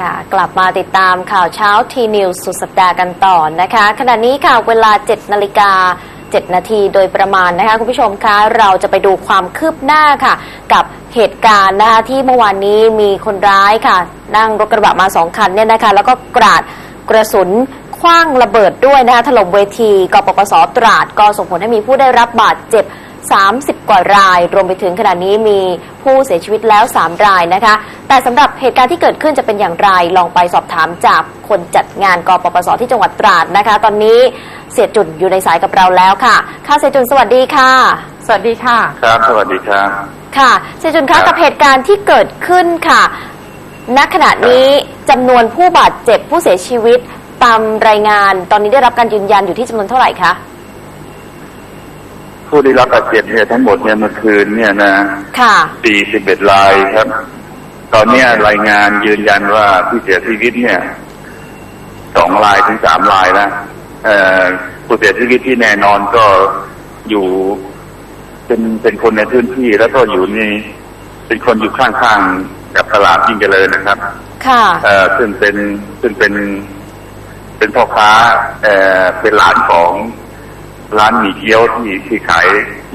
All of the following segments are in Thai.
ค่ะ กลับมาติดตามข่าวเช้าทีนิวสุดสัปดาห์กันต่อนะคะ ขณะนี้ค่ะเวลา 7 นาฬิกา7 นาทีโดยประมาณนะคะ คุณผู้ชมคะเราจะไปดูความคืบหน้าค่ะ กับเหตุการณ์นะคะที่เมื่อวานนี้มีคนร้ายค่ะ นั่งรถกระบะมาสองคันเนี่ยนะคะ แล้วก็กราดกระสุนคว้างระเบิดด้วยนะคะถล่มเวทีกปปสตราด ก็ส่งผลให้มีผู้ได้รับบาดเจ็บ 30 กว่าราย รวมไปถึงขณะนี้มีผู้เสียชีวิตแล้ว 3 รายนะคะ แต่สำหรับเหตุการณ์ที่เกิดขึ้นจะเป็นอย่างไร ลองไปสอบถามจากคนจัดงานกปปสที่จังหวัดตราดนะคะ ตอนนี้เสียจุนอยู่ในสายกับเราแล้วค่ะค่ะเสียจุนสวัสดีค่ะ สวัสดีค่ะ ครับสวัสดีครับค่ะเสียจุนครัคะบกับเหตุการณ์ที่เกิดขึ้นค่ะณขณะนี้จำนวนผู้บาดเจ็บผู้เสียชีวิตตามรายงาน ตอนนี้ได้รับการยืนยันอยู่ที่จำนวนเท่าไหร่คะ ผู้ได้รับบาดเจ็บเนี่ยทั้งหมดเนี่ยเมื่อคืนเนี่ยนะค่ะ41รายครับ ตอนเนี้ยรายงานยืนยันว่าที่เสียชีวิตเนี่ยสองรายถึงสามรายแล้วเอ่อผู้เสียชีวิตที่แน่นอนก็อยู่เป็นเป็นคนในพื้นที่แล้วก็อยู่ในเป็นคนอยู่ข้างๆกับตลาดยิ่งเจริญนะครับ ค่ะ เอ่อซึ่งเป็นซึ่งเป็น เป็นพ่อค้าเอ่อเป็นร้านของ ร้านหมี่เกี๊ยวที่ที่ขาย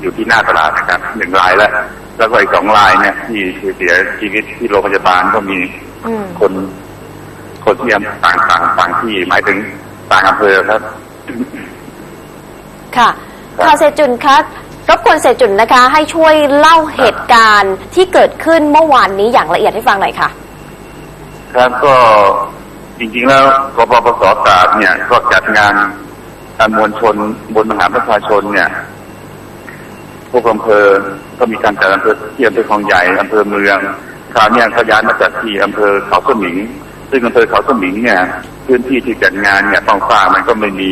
อยู่ที่หน้าตลาดนะครับหนึ่งรายแล้วแล้วก็อีกสองรายเนี่ย ที่ที่เสียชีวิตที่โรงพยาบาลก็มีอืมคน คนที่ต่างต่างต่างที่หมายถึงต่างอำเภอครับ ค่ะครับค่ะเซจุนคะรบกวนเซจุนนะคะ ให้ช่วยเล่าเหตุการณ์ที่เกิดขึ้นเมื่อวานนี้อย่างละเอียดให้ฟังหน่อยค่ะ ครับก็จริงๆแล้วกปปสตราดเนี่ยก็จัดงานการ มวลชนบนมหาประชาชนเนี่ย พวกอำเภอก็มีการจัดอำเภอที่อำเภอคลองใหญ่อำเภอเมืองคราวเนี้ยเขาย้ายมาจัดที่อำเภอเขาสมิง ซึ่งอำเภอเขาสมิงเนี่ยพื้นที่ที่จัดงานเนี่ยต้องฟ้ามันก็ไม่มี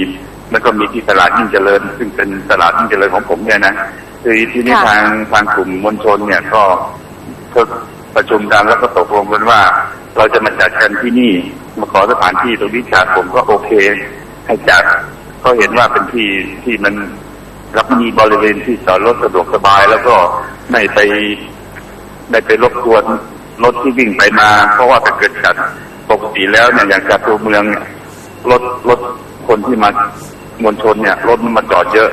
มันก็มีที่ตลาดยิ่งเจริญ ซึ่งเป็นตลาดยิ่งเจริญของผมเนี่ยนะคือที่นี่ค่ะทางทางกลุ่มมวลชนเนี่ยก็ก็ประชุมกันแล้วก็ตกลงกันว่า เราจะมาจัดกันที่นี่มาขอสถานที่ตรงนี้จัดผมก็โอเค ให้จัด ก็เห็นว่าเป็นที่ที่มันรับมีบริเวณที่จอดรถสะดวกสบาย แล้วก็ไม่ไปไม่ไปรบกวนรถที่วิ่งไปมา เพราะว่าถ้าเกิดจัดปกติแล้วเนี่ยอย่างจัดตัวเมืองเนี่ยรถรถคนที่มามวลชนเนี่ยรถมันมาจอดเยอะ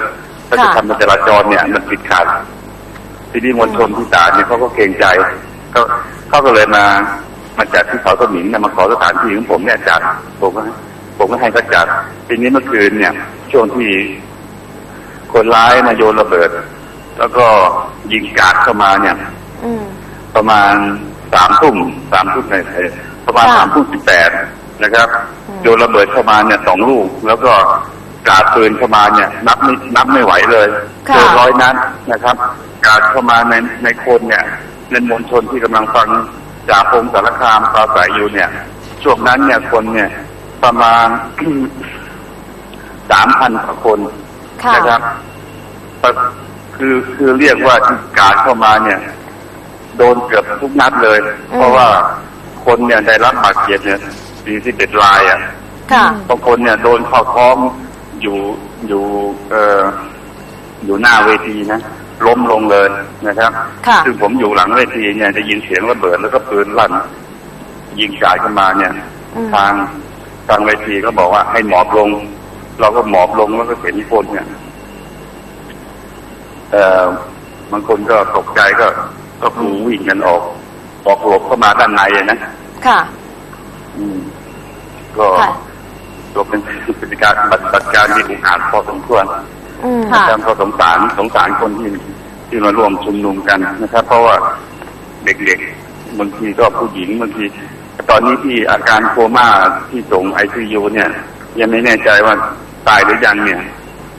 ถ้าจะทำการจราจรเนี่ย มันติดขัดทีนี้มวลชนที่ตาดเนี่ยเขาก็เกรงใจเขาเขาก็เลยมามาจัดที่เขาสมิงเนี่ยมาขอสถานที่ของผมเนี่ยจัดผมก็ ผมก็ให้เขาจัดทีนี้เมื่อคืนเนี่ย ช่วงที่คนร้ายมาโยนระเบิด แล้วก็ยิงกราดเข้ามาเนี่ยอืมประมาณสามทุ่มสามทุ่มในประมาณค่ะสามทุ่มสิบแปดนะครับอืมโยนระเบิดเข้ามาเนี่ยสองลูก แล้วก็กราดปืนเข้ามาเนี่ย นับไม่นับไม่ไหวเลยเจอร้อยนัดนะครับกราดเข้ามาในในคนเนี่ยในมวลชนที่กำลังฟังจากพงศ์สารคามปราศัยอยู่เนี่ย ช่วงนั้นเนี่ยคนเนี่ย ประมาณสามพันกว่าคนค่ะนะครับก็คือคือเรียกว่าที่การเข้ามาเนี่ย โดนเกือบทุกนัดเลย เพราะว่าคนเนี่ยได้รับบาดเจ็บเนี่ยสี่สิบเอ็ดรายอะค่ะบางคนเนี่ยโดนเข้าท้องอยู่อยู่เอ่ออยู่หน้าเวทีนะล้มลงเลยนะครับค่ะซึ่งผมอยู่หลังเวทีเนี่ยจะยินเสียงระเบิดแล้วก็ปืนลั่น ยิงจ่ายเข้ามาเนี่ยอืมทาง ทางเวทีก็บอกว่าให้หมอบลง เราก็หมอบลงแล้วก็เห็นคนเนี่ยเอ่อบางคนก็ตกใจก็ ก็ครูวิ่งกันออก ออกหลบเข้ามาด้านในอะนะค่ะ อืม ก็ค่ะก็เป็นพฤติการปฏิบัติการที่อุกอาจพอสมควรอืมค่ะนะครับก็สงสารสงสารคนที่ที่มาร่วมชุมนุมกันนะครับ เพราะว่าเด็กๆบางทีก็ผู้หญิงบางที ตอนนี้ที่อาการโคม่าที่ส่งไอซียูเนี่ย ยังไม่แน่ใจว่าตายหรือยังเนี่ย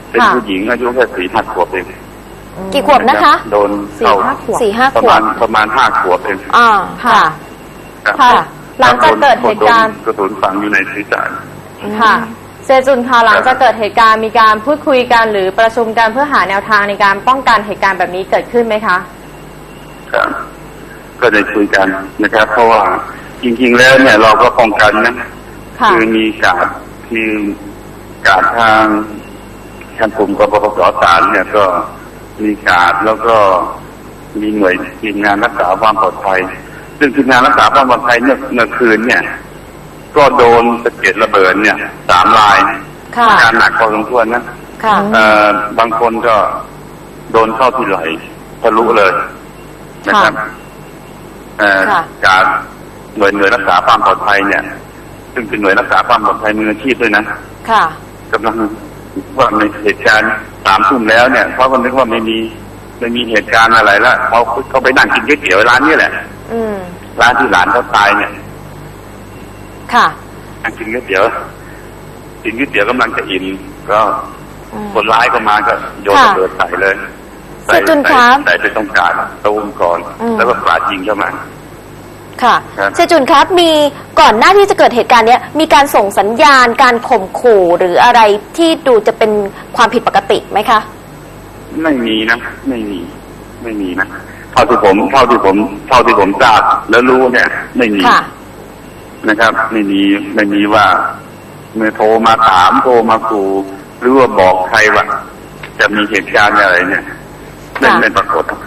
เป็นค่ะ ผู้หญิงอายุแค่สี่ห้าขวบเองกี่ขวบนะคะ โดนสี่เข้าห้าขวบ สี่ห้าประขวมาบณประมาณห้าขวบเองอ่าค่ะครับค่ะหลังจากเกิดเหตุการณ์ โนกระสุนฝังอยู่ในศีรษะ ค่ะ เซจุนค่ะหลังจากเกิดเหตุการณ์มีการพูดคุยกันหรือประชุมกันเพื่อหาแนวทางในการป้องกันเหตุการณ์แบบนี้เกิดขึ้นไหมคะ ครับก็ได้คุยกันนะครับ เพราะว่า จริงๆแล้วเนี่ยเราก็ป้องกันนะค่ะคือมีการดคือการดทางทางกลุ่มกปปสสารเนี่ยก็มีการดแล้วก็มีหน่วยทีมงานรักษาความปลอดภัย ซึ่งทีมงานรักษาความปลอดภัยเนี่ยเมื่อคืนเนี่ย ก็โดนสะเก็ดระเบิดเนี่ยสามรายค่ะอาการหนักพอสมควรนะค่ะเอ่อบางคนก็โดนเข้าที่ไหล่ทะลุเลยนะครับเอ่อค่ะจาก หน่วยหน่วยรักษาความปลอดภัยเนี่ย ซึ่งเป็นหน่วยรักษาความปลอดภัยมืออาชีพด้วยนะค่ะกำลังว่าในเหตุการณ์สามทุ่มแล้วเนี่ยเพราะคนนึกว่าไม่มีไม่มีเหตุการณ์อะไรแล้วเขาเขาไปนั่งกินก๋วยเตี๋ยวร้านนี้แหละ อืมร้านที่หลานเขาตายเนี่ย ค่ะนั่งกินก๋วยเตี๋ยวกินก๋วยเตี๋ยวกำลังจะอิ่มก็อืมคนร้ายก็มาก็โยนค่ะระเบิดใส่เลยเสียจุนครับใส่ไปตรงกลางตูมก่อนอืมแล้วก็กราดยิงเข้ามา ค่ะครับเซจุนครับมีก่อนหน้าที่จะเกิดเหตุการณ์เนี้ยมีการส่งสัญญาณการข่มขู่หรืออะไรที่ดูจะเป็นความผิดปกติไหมคะ ไม่มีนะ ไม่มี ไม่มีนะเท่าที่ผมเท่าที่ผมเท่าที่ผมทราบแล้วรู้เนี่ย ไม่มีค่ะ นะครับ ไม่มีไม่มีว่าเมื่อโทรมาถามโทรมาขู่หรือว่าบอกใครว่าจะมีเหตุการณ์อะไรเนี่ยไม่ค่ะ ไม่ปรากฏครับแต่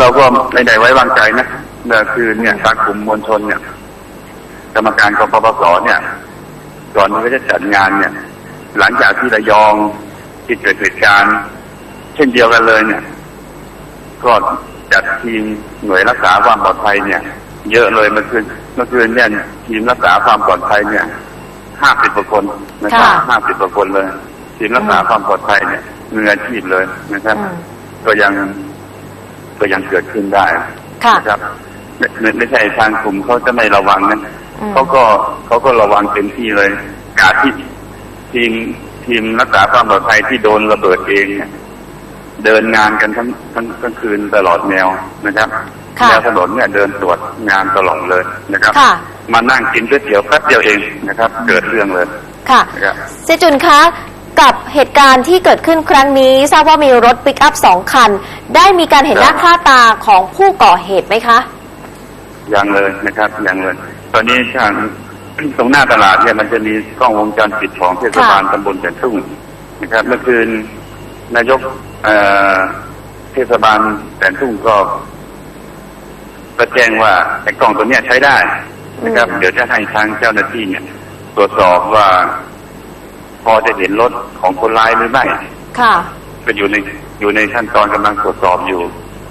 เราตอนนี้เราก็ไม่ได้ไว้วางใจนะเนี่ยคือเนี่ยทางกลุ่มมวลชนเนี่ย กรรมการกปปสเนี่ย ก่อนที่เขาจะจัดงานเนี่ย หลังจากที่ระยองที่เกิดเหตุการณ์ เช่นเดียวกันเลยเนี่ยก็จัดทีมหน่วยรักษาความปลอดภัยเนี่ย เยอะเลยเมื่อคืนเมื่อคืนเนี่ยทีมรักษาความปลอดภัยเนี่ยห้าสิบกว่าคนนะครับค่ะห้าสิบกว่าคนเลย ทีมรักษาความปลอดภัยเนี่ยมืออาชีพเลยนะครับอืมก็ยัง ก็ยังเกิดขึ้นได้ค่ะนะครับไม่ไม่ไม่ใช่ทางกลุ่มเขาจะไม่ระวังนะอืมเขาก็เขาก็ระวังเต็มที่เลย กาดที่ทีมทีมรักษาความปลอดภัยที่โดนระเบิดเองเนี่ยเดินงานกันทั้งทั้งทั้งคืนตลอดแนวนะครับค่ะแนวถนนเนี่ยเดินตรวจงานตลอดเลยนะครับค่ะมานั่งกินก๋วยเตี๋ยวแป๊บเดียวเองนะครับ เกิดเรื่องเลยค่ะนะครับเซจุนคะ กับเหตุการณ์ที่เกิดขึ้นครั้งนี้ ทราบว่ามีรถปิกอัพสองคัน ได้มีการเห็นหน้าครับค่าตาของผู้ก่อเหตุไหมคะ ยังเลยนะครับยังเลย ตอนนี้ทางตรงหน้าตลาดเนี่ยมันจะมีกล้องวงจรปิดของเทศบาลตำบลแสนทุ่งนะครับ เมื่อคืนนายกเอ่อเทศบาลแสนทุ่งก็ก็แจ้งว่าไอ้กล้องตัวเนี้ยใช้ได้นะครับอืมเดี๋ยวจะให้ทางเจ้าหน้าที่เนี่ย ตรวจสอบว่า พอจะเห็นรถของคนร้ายหรือไม่ค่ะ ก็อยู่ในอยู่ในขั้นตอนกำลังตรวจสอบอยู่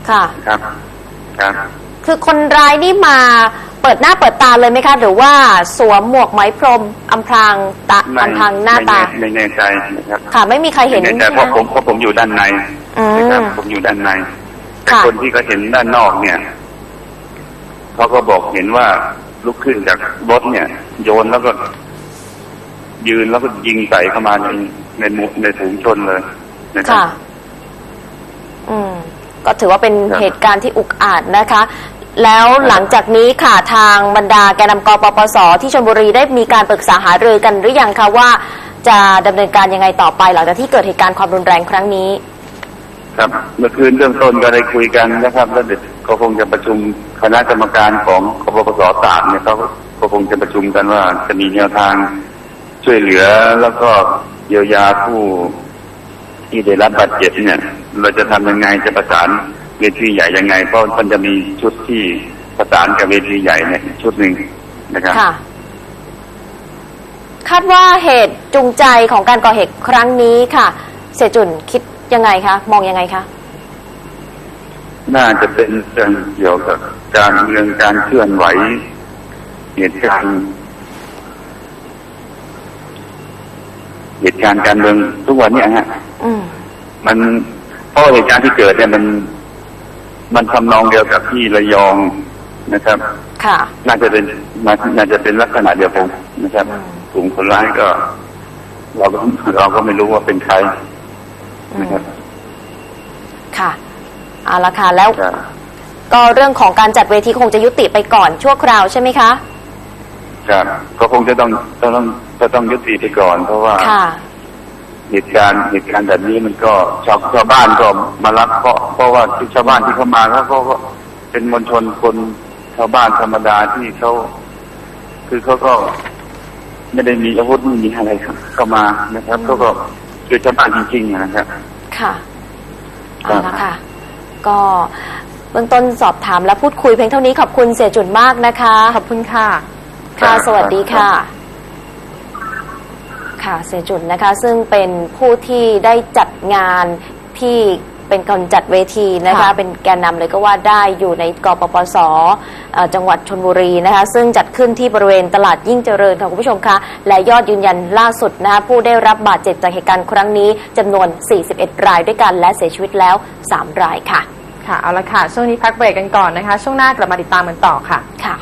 ค่ะครับครับ คือคนร้ายนี่มาเปิดหน้าเปิดตาเลยไหมคะ หรือว่าสวมหมวกไหมพรมอำพรางตาไม่อำพรางหน้าตาไม่แน่ไม่แน่ใจนะครับ ค่ะ ไม่มีใครเห็นไม่แน่ใจใช่ไหเพราะผมมเพราะผมอยู่ด้านในอืนะครับมผมอยู่ด้านในแต่ค่ะคนที่เขาเห็นด้านนอกเนี่ยเขาก็บอกเห็นว่าลุกขึ้นจากรถเนี่ย โยนแล้วก็ ยืนแล้วก็ยิงใส่เข้ามาในในหมู่ในฝูงชนเลยนะครับค่ะ อืม ก็ถือว่าเป็นครับเหตุการณ์ที่อุกอาจนะคะ แล้วหลังจากนี้ค่ะทางบรรดาแกนนำกปปส ที่ชลบุรีได้มีการปรึกษาหารือกันหรือยังคะว่าจะดำเนินการยังไงต่อไปหลังจากที่เกิดเหตุการณ์ความรุนแรงครั้งนี้ ครับเมื่อคืนเรื่องต้นก็ได้คุยกันนะครับแล้วเดี๋ยวก็คงจะประชุมคณะกรรมการของกปปสตากเนี่ยเขาก็คงจะประชุมกันว่าจะมีแนวทาง ช่วยเหลือแล้วก็เยียวยาผู้ที่ได้รับบาดเจ็บเนี่ย เราจะทำยังไงจะประสานเวทีใหญ่ยังไงเพราะมันจะมีชุดที่ประสานกับเวทีใหญ่เนี่ยชุดหนึ่งนะครับค่ะคาดว่าเหตุจูงใจของการก่อเหตุครั้งนี้ค่ะ เสยจุนคิดยังไงคะมองยังไงคะน่าจะเป็นเรื่องเกี่ยวกับการเมืองการเคลื่อนไหวเหตุการณ์ เหตุการณ์การเมืองทุกวันเนี่ยฮะอืมมันเพราะเหตุการณ์ที่เกิดเนี่ยมัน มันทำนองเดียวกับที่ระยองนะครับ ค่ะ น่าจะเป็นน่าน่าจะเป็นลักษณะเดียวกันนะครับอืมกลุ่มคนร้ายก็ เราก็เราก็ไม่รู้ว่าเป็นใครอืนะมครับ ค่ะเอาละค่ะแล้วครับก็เรื่องของการจัดเวทีคงจะยุติไปก่อนชั่วคราวใช่ไหมคะ ครับก็คงจะต้องต้องต้องจะต้องยุติไปก่อน เพราะว่าค่ะ เหตุการณ์เหตุการณ์แบบนี้มันก็ชาวชาวบ้านก็มารับเพราะเพราะว่าที่ชาวบ้านที่เข้ามาแล้วก็ก็เป็นมวลชนคนชาวบ้านธรรมดาที่เขาคือเขาก็ไม่ได้มีอาวุธไม่มีอะไรเข้ามานะครับเขาก็คือชาวบ้านจริงๆนะครับ ค่ะครัเอาบละค่ะ ก็เบื้องต้นสอบถามและพูดคุยเพียงเท่านี้ขอบคุณเสียจุนมากนะคะ ขอบคุณค่ะ ค่ะ สวัสดีค่ะ ค่ะ เสียจุนนะคะ ซึ่งเป็นผู้ที่ได้จัดงานที่เป็นคนจัดเวทีนะคะค่ะเป็นแกนนำเลยก็ว่าได้อยู่ในกปปสเอ่อจังหวัดชนบุรีนะคะ ซึ่งจัดขึ้นที่บริเวณตลาดยิ่งเจริญค่ะคุณผู้ชมคะ และยอดยืนยันล่าสุดนะคะผู้ได้รับบาดเจ็บจากเหตุการณ์ครั้งนี้จำนวน 41 รายด้วยกันและเสียชีวิตแล้ว 3 รายค่ะ ค่ะ เอาละค่ะ ช่วงนี้พักเบรกกันก่อนนะคะ ช่วงหน้ากลับมาติดตามกันต่อค่ะ ค่ะ